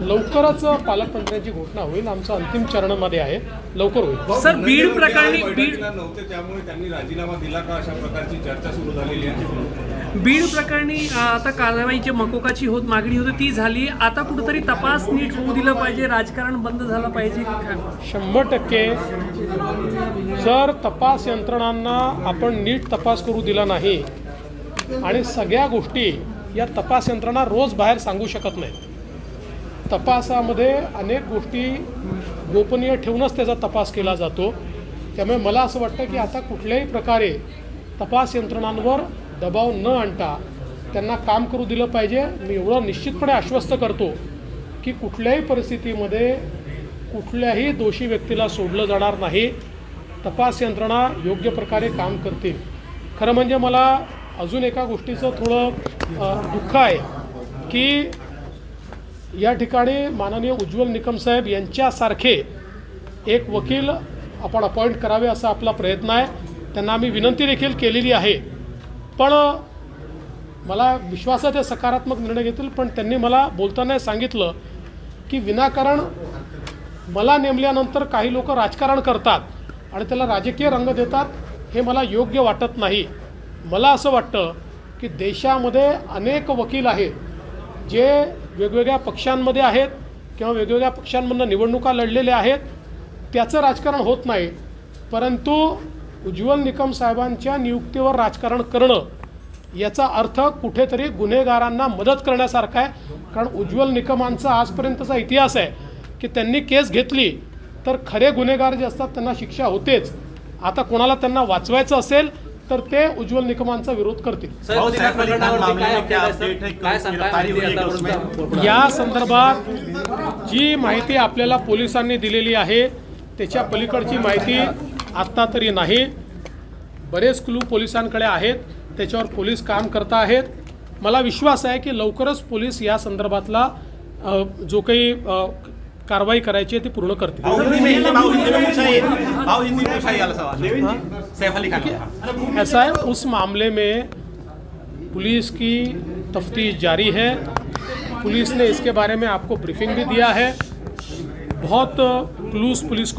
लवकरच पालकमंत्र्यांची घोषणा होईल. आमचं अंतिम चरणामध्ये आहे. लवकर होईल. सर, बीड प्रकरणी- बीड- नव्हते त्यामुळे त्यांनी राजीनामा दिला का? अशा प्रकारची चर्चा सुरू झालेली आहे. बीड प्रकरणी आता कारवाईची मकोकाची होत मागणी होती ती झाली. आता कुठेतरी तपास नीट होऊ दिलं पाहिजे. राजकारण बंद झालं पाहिजे? शंभर टक्के. जर तपास यंत्रणांना आपण नीट तपास करू दिला नाही. आणि सगळ्या गोष्टी या तपास यंत्रणा रोज बाहेर सांगू शकत नाही. तपासामध्ये अनेक गोष्टी गोपनीय ठेवूनच त्याचा तपास केला जातो. त्यामुळे मला असं वाटतं की आता कुठल्याही प्रकारे तपास यंत्रणांवर दबाव न आणता त्यांना काम करू दिलं पाहिजे. मी एवढं निश्चितपणे आश्वस्त करतो की कुठल्याही परिस्थितीमध्ये कुठल्याही दोषी व्यक्तीला सोडलं जाणार नाही. तपास यंत्रणा योग्य प्रकारे काम करतील. खरं म्हणजे मला अजून एका गोष्टीचं थोडं दुःख आहे की या ठिकाणी माननीय उज्ज्वल निकम साहेब यांच्यासारखे एक वकील आपण अपॉइंट करावे असा आपला प्रयत्न आहे. त्यांना आम्ही विनंती देखील केलेली आहे. पण मला विश्वास आहे ते सकारात्मक निर्णय घेतील पण त्यांनी मला बोलताना सांगितलं की विनाकारण मला नेमल्यानंतर काही लोक राजकारण करतात आणि त्याला राजकीय रंग देतात हे मला योग्य वाटत नाही. मला असं वाटतं की देशामध्ये अनेक वकील आहेत जे वेगवेगळ्या पक्षांमध्ये आहेत किंवा वेगवेगळ्या पक्षांमधनं निवडणुका लढलेल्या आहेत त्याचं राजकारण होत नाही. परंतु उज्ज्वल निकम साहेबांच्या नियुक्तीवर राजकारण करणं याचा अर्थ कुठेतरी गुन्हेगारांना मदत करण्यासारखा आहे. कारण उज्ज्वल निकमांचा आजपर्यंतचा इतिहास आहे की त्यांनी केस घेतली तर खरे गुन्हेगार जे असतात त्यांना शिक्षा होतेच. आता कोणाला त्यांना वाचवायचं असेल तर ते उज्ज्वल निकमांचा विरोध करतील. है है? या संदर्भात जी माहिती आपल्याला पोलिसांनी दिलेली आहे त्याच्या पलीकडची माहिती आत्ता तरी नाही. बरेच क्लू पोलिसांकडे आहेत त्याच्यावर पोलीस काम करत आहेत. मला विश्वास आहे की लवकरच पोलीस या संदर्भातला जो काही कारवाई करायची आहे ती पूर्ण करतील. भाऊ हिंदी में हिंदी भाऊ हिंदी में पूछा ये भाऊ हिंदी में पूछा ये वाला सवाल सैफ अली खान ऐसा है उस मामले में पुलिस की तफ्तीश जारी है। पुलिस ने इसके बारे में आपको ब्रीफिंग भी दिया है। बहुत क्लूज पुलिस को